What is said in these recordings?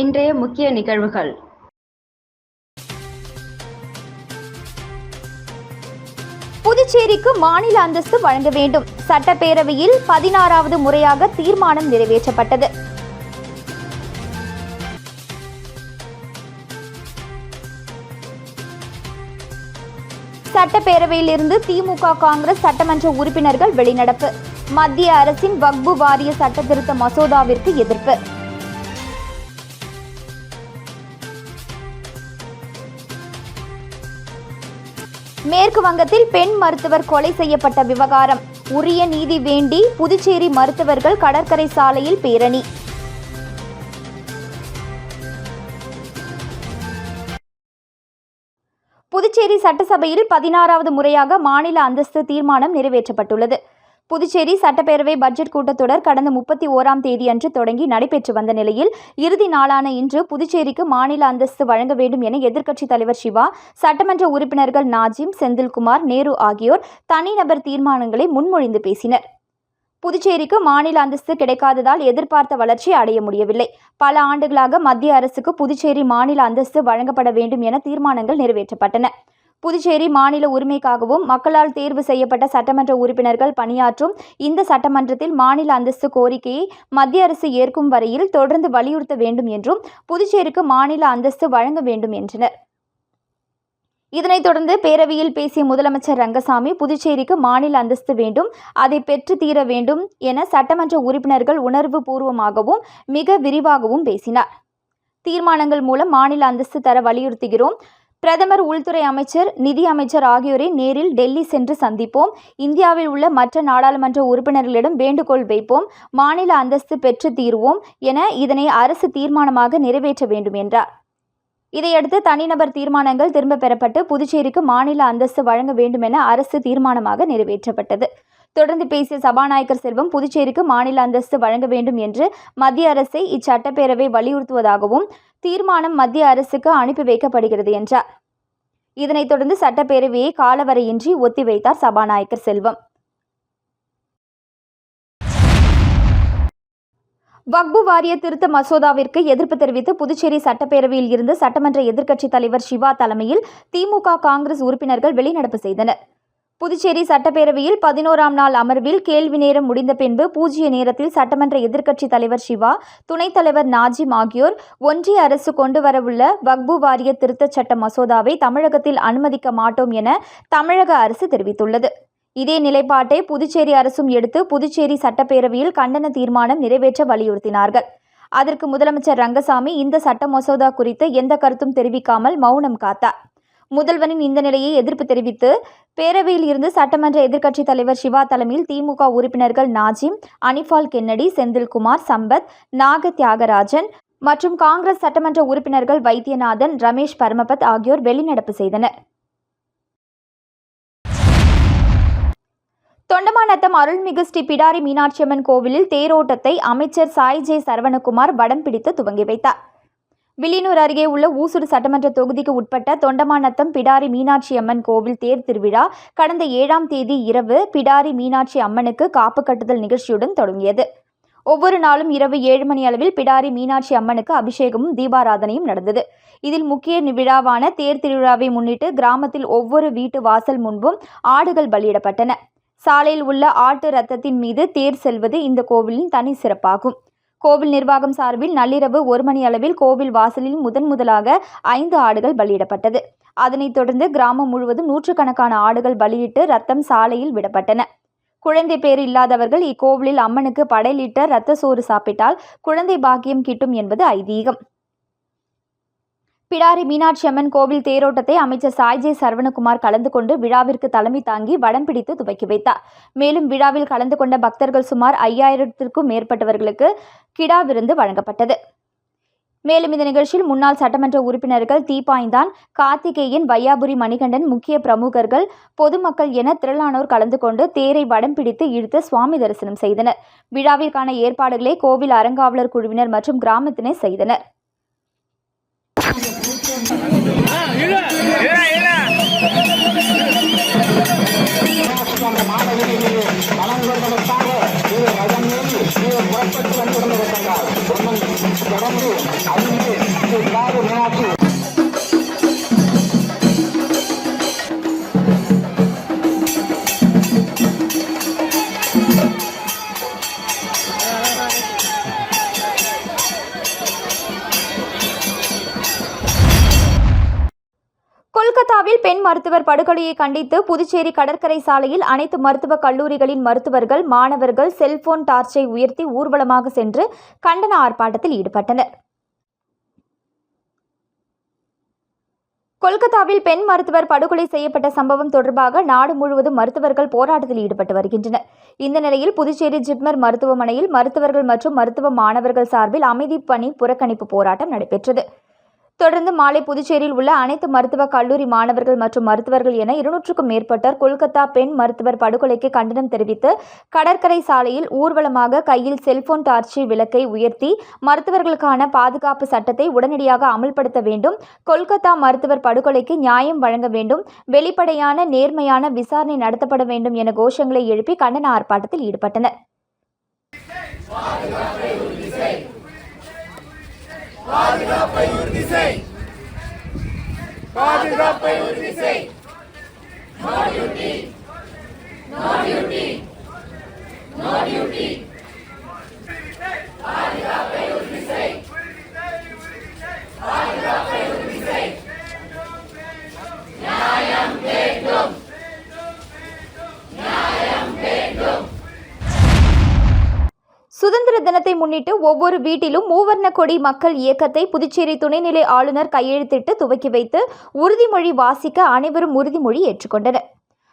இன்றைய முக்கிய நிகழ்வுகள். புதுச்சேரிக்கு மாநில அந்தஸ்து வழங்க வேண்டும். சட்டப்பேரவையில் பதினாறாவது முறையாக தீர்மானம் நிறைவேற்றப்பட்டது. சட்டப்பேரவையிலிருந்து திமுக காங்கிரஸ் சட்டமன்ற உறுப்பினர்கள் வெளிநடப்பு. மத்திய அரசின் வக்பு வாரிய சட்டத்திருத்த மசோதாவிற்கு எதிர்ப்பு. மேற்கு வங்கத்தில் பெண் மருத்துவர் கொலை செய்யப்பட்ட விவகாரம். உரிய நீதி வேண்டி புதுச்சேரி மருத்துவர்கள் கடற்கரை சாலையில் பேரணி. புதுச்சேரி சட்டசபையில் பதினாறாவது முறையாக மாநில அந்தஸ்து தீர்மானம் நிறைவேற்றப்பட்டுள்ளது. புதுச்சேரி சட்டப்பேரவை பட்ஜெட் கூட்டத்தொடர் கடந்த முப்பத்தி ஓராம் தேதியன்று தொடங்கி நடைபெற்று வந்த நிலையில் இறுதி நாளான இன்று புதுச்சேரிக்கு மாநில அந்தஸ்து வழங்க வேண்டும் என எதிர்க்கட்சித் தலைவர் சிவா சட்டமன்ற உறுப்பினர்கள் நாஜிம் செந்தில்குமார் நேரு ஆகியோர் தனிநபர் தீர்மானங்களை முன்மொழிந்து பேசினர். புதுச்சேரிக்கு மாநில அந்தஸ்து கிடைக்காததால் எதிர்பார்த்த வளர்ச்சி அடைய முடியவில்லை. பல ஆண்டுகளாக மத்திய அரசுக்கு புதுச்சேரி மாநில அந்தஸ்து வழங்கப்பட வேண்டும் என தீர்மானங்கள் நிறைவேற்றப்பட்டன. புதுச்சேரி மாநில உரிமைக்காகவும் மக்களால் தேர்வு செய்யப்பட்ட சட்டமன்ற உறுப்பினர்கள் பணியாற்றும் இந்த சட்டமன்றத்தில் மாநில அந்தஸ்து கோரிக்கையை மத்திய அரசு ஏற்கும் வரையில் தொடர்ந்து வலியுறுத்த வேண்டும் என்றும் புதுச்சேரிக்கு மாநில அந்தஸ்து வழங்க வேண்டும் என்றனர். இதனைத் தொடர்ந்து பேரவையில் பேசிய முதலமைச்சர் ரங்கசாமி புதுச்சேரிக்கு மாநில அந்தஸ்து வேண்டும் அதை பெற்று தீர வேண்டும் என சட்டமன்ற உறுப்பினர்கள் உணர்வு பூர்வமாகவும் மிக விரிவாகவும் பேசினார். தீர்மானங்கள் மூலம் மாநில அந்தஸ்து தர வலியுறுத்துகிறோம். பிரதமர் உள்துறை அமைச்சர் நிதி அமைச்சர் ஆகியோரை நேரில் டெல்லி சென்று சந்திப்போம். இந்தியாவில் உள்ள மற்ற நாடாளுமன்ற உறுப்பினர்களிடம் வேண்டுகோள் வைப்போம். மாநில அந்தஸ்து பெற்று தீர்வோம் என இதனை அரசு தீர்மானமாக நிறைவேற்ற வேண்டும் என்றார். இதையடுத்து தனிநபர் தீர்மானங்கள் திரும்ப பெறப்பட்டு புதுச்சேரிக்கு மாநில அந்தஸ்து வழங்க வேண்டும் என அரசு தீர்மானமாக நிறைவேற்றப்பட்டது. தொடர்ந்து பேசிய சபாநாயகர் செல்வம் புதுச்சேரிக்கு மாநில அந்தஸ்து வழங்க வேண்டும் என்று மத்திய அரசை இச்சட்டப்பேரவை வலியுறுத்துவதாகவும் தீர்மானம் மத்திய அரசுக்கு அனுப்பி வைக்கப்படுகிறது என்றார். இதனைத் தொடர்ந்து சட்டப்பேரவையை காலவரையின்றி ஒத்திவைத்தார் சபாநாயகர் செல்வம். வக்பு வாரிய திருத்த மசோதாவிற்கு எதிர்ப்பு தெரிவித்து புதுச்சேரி சட்டப்பேரவையில் இருந்து சட்டமன்ற எதிர்க்கட்சித் தலைவர் சிவா தலைமையில் திமுக காங்கிரஸ் உறுப்பினர்கள் வெளிநடப்பு செய்தனர். புதுச்சேரி சட்டப்பேரவையில் பதினோராம் நாள் அமர்வில் கேள்வி நேரம் முடிந்த பின்பு பூஜ்ய நேரத்தில் சட்டமன்ற எதிர்க்கட்சித் தலைவர் சிவா துணைத் தலைவர் நாஜிம் ஆகியோர் ஒன்றிய அரசு கொண்டு வரவுள்ள வக்பு வாரிய திருத்தச் சட்ட மசோதாவை தமிழகத்தில் அனுமதிக்க மாட்டோம் என தமிழக அரசு தெரிவித்துள்ளது. இதே நிலைப்பாட்டை புதுச்சேரி அரசும் எடுத்து புதுச்சேரி சட்டப்பேரவையில் கண்டன தீர்மானம் நிறைவேற்ற வலியுறுத்தினார்கள். அதற்கு முதலமைச்சர் ரங்கசாமி இந்த சட்ட மசோதா குறித்து எந்த கருத்தும் தெரிவிக்காமல் மௌனம் காத்தார். முதல்வனின் இந்த நிலையை எதிர்ப்பு தெரிவித்து பேரவையில் இருந்து சட்டமன்ற எதிர்க்கட்சித் தலைவர் சிவா தலைமையில் திமுக உறுப்பினர்கள் நாஜிம் அனிஃபால் கென்னடி செந்தில்குமார் சம்பத் நாக தியாகராஜன் மற்றும் காங்கிரஸ் சட்டமன்ற உறுப்பினர்கள் வைத்தியநாதன் ரமேஷ் பரமபத் ஆகியோர் வெளிநடப்பு செய்தனர். தொண்டமாநத்தம் அருள்மிகு ஸ்ரீ பிடாரி மீனாட்சியம்மன் கோவிலில் தேரோட்டத்தை அமைச்சர் சாய் ஜே சரவணகுமார் வடம் பிடித்து துவங்கி வைத்தார். வில்லியனூர் அருகே உள்ள ஊசுடு சட்டமன்ற தொகுதிக்கு உட்பட்ட தொண்டமாநத்தம் பிடாரி மீனாட்சி அம்மன் கோவில் தேர் திருவிழா கடந்த ஏழாம் தேதி இரவு பிடாரி மீனாட்சி அம்மனுக்கு காப்பு கட்டுதல் நிகழ்ச்சியுடன் தொடங்கியது. ஒவ்வொரு நாளும் இரவு ஏழு மணி அளவில் பிடாரி மீனாட்சி அம்மனுக்கு அபிஷேகமும் தீபாராதனையும் நடந்தது. இதில் முக்கிய விழாவான தேர் திருவிழாவை முன்னிட்டு கிராமத்தில் ஒவ்வொரு வீட்டு வாசல் முன்பும் ஆடுகள் பலியிடப்பட்டன. சாலையில் உள்ள ஆட்டு ரத்தத்தின் மீது தேர் செல்வது இந்த கோவிலின் தனி சிறப்பாகும். கோவில் நிர்வாகம் சார்பில் நள்ளிரவு ஒரு மணி அளவில் கோவில் வாசலில் முதன் முதலாக ஐந்து ஆடுகள் பலியிடப்பட்டது. அதனைத் தொடர்ந்து கிராமம் முழுவதும் நூற்றுக்கணக்கான ஆடுகள் பலியிட்டு ரத்தம் சாலையில் விடப்பட்டன. குழந்தை பேர் இல்லாதவர்கள் இக்கோவிலில் அம்மனுக்கு படையலிட்ட இரத்த சோறு சாப்பிட்டால் குழந்தை பாக்கியம் கிட்டும் என்பது ஐதீகம். பிடாரி மீனாட்சி அம்மன் கோவில் தேரோட்டத்தை அமைச்சர் சாய்ஜே சரவணகுமார் கலந்து கொண்டு விழாவிற்கு தலைமை தாங்கி வடம் பிடித்து துவக்கி வைத்தார். மேலும் விழாவில் கலந்து கொண்ட பக்தர்கள் சுமார் ஐயாயிரத்திற்கும் மேற்பட்டவர்களுக்கு கிடா விருந்து வழங்கப்பட்டது. மேலும் இந்த நிகழ்ச்சியில் முன்னாள் சட்டமன்ற உறுப்பினர்கள் தீபாய்ந்தான் கார்த்திகேயன் வையாபுரி மணிகண்டன் முக்கிய பிரமுகர்கள் பொதுமக்கள் என திரளானோர் கலந்து கொண்டு தேரை வடம் பிடித்து இழுத்து சுவாமி தரிசனம் செய்தனர். விழாவிற்கான ஏற்பாடுகளை கோவில் அறங்காவலர் குழுவினர் மற்றும் கிராமத்தினர் செய்தனர். அந்த கொல்கத்தாவில் பெண் மருத்துவர் படுகொலையை கண்டித்து புதுச்சேரி கடற்கரை சாலையில் அனைத்து மருத்துவக் கல்லூரிகளின் மருத்துவர்கள் மாணவர்கள் செல்போன் டார்ச்சை உயர்த்தி ஊர்வலமாக சென்று கண்டன ஆர்ப்பாட்டத்தில் ஈடுபட்டனர். கொல்கத்தாவில் பெண் மருத்துவர் படுகொலை செய்யப்பட்ட சம்பவம் தொடர்பாக நாடு முழுவதும் மருத்துவர்கள் போராட்டத்தில் ஈடுபட்டு வருகின்றனர். இந்த நிலையில் புதுச்சேரி ஜிப்மர் மருத்துவமனையில் மருத்துவர்கள் மற்றும் மருத்துவ மாணவர்கள் சார்பில் அமைதி பணி புறக்கணிப்பு போராட்டம் நடைபெற்றது. தொடர்ந்து மாலை புதுச்சேரியில் உள்ள அனைத்து மருத்துவக் கல்லூரி மாணவர்கள் மற்றும் மருத்துவர்கள் என இருநூற்றுக்கும் மேற்பட்டோர் கொல்கத்தா பெண் மருத்துவர் படுகொலைக்கு கண்டனம் தெரிவித்து கடற்கரை சாலையில் ஊர்வலமாக கையில் செல்போன் டார்ச்சி விளக்கை உயர்த்தி மருத்துவர்களுக்கான பாதுகாப்பு சட்டத்தை உடனடியாக அமல்படுத்த வேண்டும். கொல்கத்தா மருத்துவர் படுகொலைக்கு நியாயம் வழங்க வேண்டும். வெளிப்படையான நேர்மையான விசாரணை நடத்தப்பட வேண்டும் என கோஷங்களை எழுப்பி கண்டன ஆர்ப்பாட்டத்தில் ஈடுபட்டனர். பாதுகாப்பை உறுதி செய். பாதுகாப்பை உறுதி செய். சுதந்திர தினத்தை முன்னிட்டு ஒவ்வொரு வீட்டிலும் மூவர்ண கொடி மக்கள் இயக்கத்தை புதுச்சேரி துணைநிலை ஆளுநர் கையெழுத்திட்டு துவக்கி வைத்து உறுதிமொழி வாசிக்க அனைவரும் உறுதிமொழி ஏற்றுக்கொண்டனர்.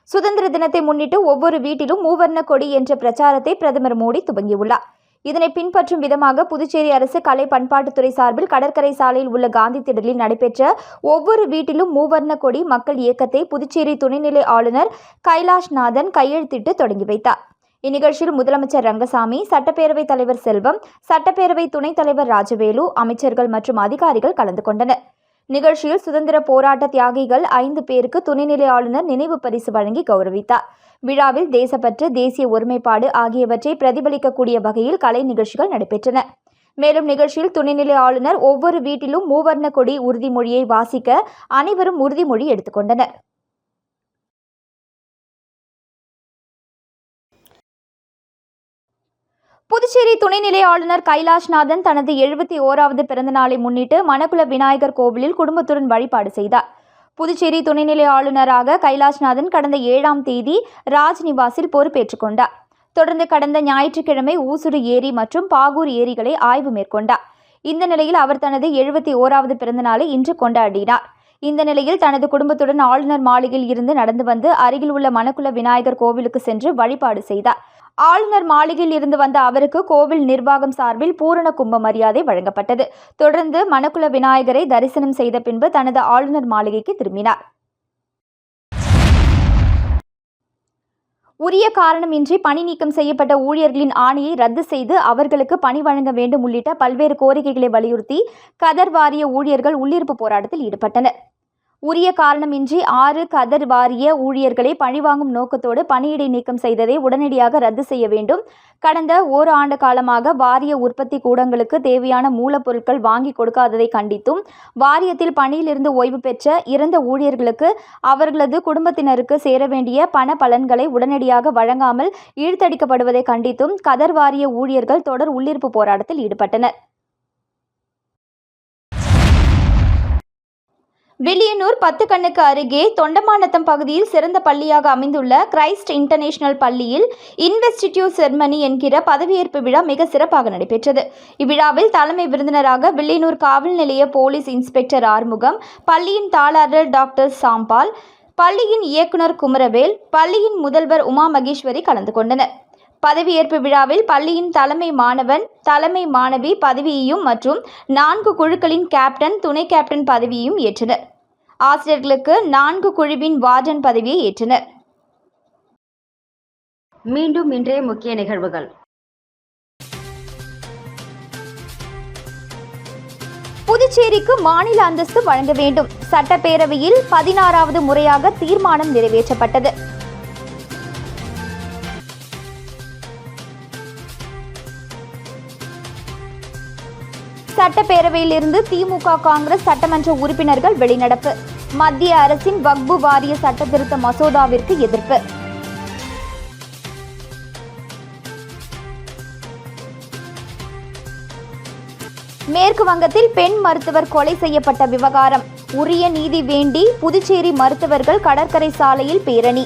சுதந்திர தினத்தை முன்னிட்டு ஒவ்வொரு வீட்டிலும் மூவர்ண கொடி என்ற பிரச்சாரத்தை பிரதமர் மோடி துவங்கியுள்ளார். இதனை பின்பற்றும் விதமாக புதுச்சேரி அரசு கலை பண்பாட்டுத்துறை சார்பில் கடற்கரை சாலையில் உள்ள காந்தி திடலில் நடைபெற்ற ஒவ்வொரு வீட்டிலும் மூவர்ண கொடி மக்கள் இயக்கத்தை புதுச்சேரி துணைநிலை ஆளுநர் கைலாஷ்நாதன் கையெழுத்திட்டு தொடங்கி வைத்தார். இந்நிகழ்ச்சியில் முதலமைச்சர் ரங்கசாமி சட்டப்பேரவைத் தலைவர் செல்வம் சட்டப்பேரவை துணைத் தலைவர் ராஜவேலு அமைச்சர்கள் மற்றும் அதிகாரிகள் கலந்து கொண்டனர். நிகழ்ச்சியில் சுதந்திர போராட்ட தியாகிகள் ஐந்து பேருக்கு துணைநிலை ஆளுநர் நினைவு பரிசு வழங்கி கௌரவித்தார். விழாவில் தேசப்பற்று தேசிய ஒருமைப்பாடு ஆகியவற்றை பிரதிபலிக்கக்கூடிய வகையில் கலை நிகழ்ச்சிகள் நடைபெற்றன. மேலும் நிகழ்ச்சியில் துணைநிலை ஆளுநர் ஒவ்வொரு வீட்டிலும் மூவர்ண கொடி உறுதிமொழியை வாசிக்க அனைவரும் உறுதிமொழி எடுத்துக்கொண்டனர் புதுச்சேரி துணைநிலை ஆளுநர் கைலாஷ்நாதன் தனது எழுபத்தி ஓராவது பிறந்த நாளை முன்னிட்டு மணக்குள விநாயகர் கோவிலில் குடும்பத்துடன் வழிபாடு செய்தார். புதுச்சேரி துணைநிலை ஆளுநராக கைலாஷ்நாதன் கடந்த ஏழாம் தேதி ராஜ்நிவாசில் பொறுப்பேற்றுக் கொண்டார். தொடர்ந்து கடந்த ஞாயிற்றுக்கிழமை ஊசுடு ஏரி மற்றும் பாகூர் ஏரிகளை ஆய்வு மேற்கொண்டார். இந்த நிலையில் அவர் தனது எழுபத்தி ஓராவது பிறந்த நாளை இன்று கொண்டாடினார். இந்த நிலையில் தனது குடும்பத்துடன் ஆளுநர் மாளிகையில் இருந்து நடந்து வந்து அருகில் உள்ள மணக்குள விநாயகர் கோவிலுக்கு சென்று வழிபாடு செய்தார். ஆளுநர் மாளிகையில் இருந்து வந்த அவருக்கு கோவில் நிர்வாகம் சார்பில் பூரண கும்ப மரியாதை வழங்கப்பட்டது. தொடர்ந்து மணக்குள விநாயகரை தரிசனம் செய்த பின்பு தனது ஆளுநர் மாளிகைக்கு திரும்பினார். உரிய காரணமின்றி பணி நீக்கம் செய்யப்பட்ட ஊழியர்களின் ஆணையை ரத்து செய்து அவர்களுக்கு பணி வழங்க வேண்டும் உள்ளிட்ட பல்வேறு கோரிக்கைகளை வலியுறுத்தி கதர் வாரிய ஊழியர்கள் உள்ளிருப்பு போராட்டத்தில் ஈடுபட்டனர். உரிய காரணமின்றி ஆறு கதர் வாரிய ஊழியர்களை பழிவாங்கும் நோக்கத்தோடு பணியிடை நீக்கம் செய்ததை உடனடியாக ரத்து செய்ய வேண்டும். கடந்த ஓர் ஆண்டு காலமாக வாரிய உற்பத்தி கூடங்களுக்கு தேவையான மூலப்பொருட்கள் வாங்கி கொடுக்காததை கண்டித்தும் வாரியத்தில் பணியிலிருந்து ஓய்வு பெற்ற இறந்த ஊழியர்களுக்கு அவர்களது குடும்பத்தினருக்கு சேர வேண்டிய பண பலன்களை உடனடியாக வழங்காமல் இழுத்தடிக்கப்படுவதை கண்டித்தும் கதர் வாரிய ஊழியர்கள் தொடர் உள்ளிருப்பு போராட்டத்தில் ஈடுபட்டனர். வில்லியனூர் பத்து கண்ணுக்கு அருகே தொண்டமாநத்தம் பகுதியில் சிறந்த பள்ளியாக அமைந்துள்ள கிரைஸ்ட் இன்டர்நேஷனல் பள்ளியில் இன்வெஸ்டிடியூட் செர்மனி என்கிற பதவியேற்பு விழா மிக சிறப்பாக நடைபெற்றது. இவ்விழாவில் தலைமை விருந்தினராக வில்லியனூர் காவல் நிலைய போலீஸ் இன்ஸ்பெக்டர் ஆறுமுகம் பள்ளியின் தாளாளர் டாக்டர் சாம்பால் பள்ளியின் இயக்குனர் குமரவேல் பள்ளியின் முதல்வர் உமா மகேஸ்வரி கலந்து கொண்டனர். பதவியேற்பு விழாவில் பள்ளியின் தலைமை மாணவன் தலைமை மாணவி பதவியையும் மற்றும் நான்கு குழுக்களின் கேப்டன் துணை கேப்டன் பதவியையும் ஏற்றனர். ஆசிரியர்களுக்கு நான்கு குழுவின் வார்டன் பதவியை ஏற்றனர். மீண்டும் இன்றைய முக்கிய நிகழ்வுகள். புதுச்சேரிக்கு மாநில அந்தஸ்து வழங்க வேண்டும். சட்டப்பேரவையில் பதினாறாவது முறையாக தீர்மானம் நிறைவேற்றப்பட்டது. சட்டப்பேரவையிலிருந்து திமுக காங்கிரஸ் சட்டமன்ற உறுப்பினர்கள் வெளிநடப்பு. மத்திய அரசின் வக்பு வாரிய சட்டத்திருத்த மசோதாவிற்கு எதிர்ப்பு. மேற்கு வங்கத்தில் பெண் மருத்துவர் கொலை செய்யப்பட்ட விவகாரம். உரிய நீதி வேண்டி புதுச்சேரி மருத்துவர்கள் கடற்கரை சாலையில் பேரணி.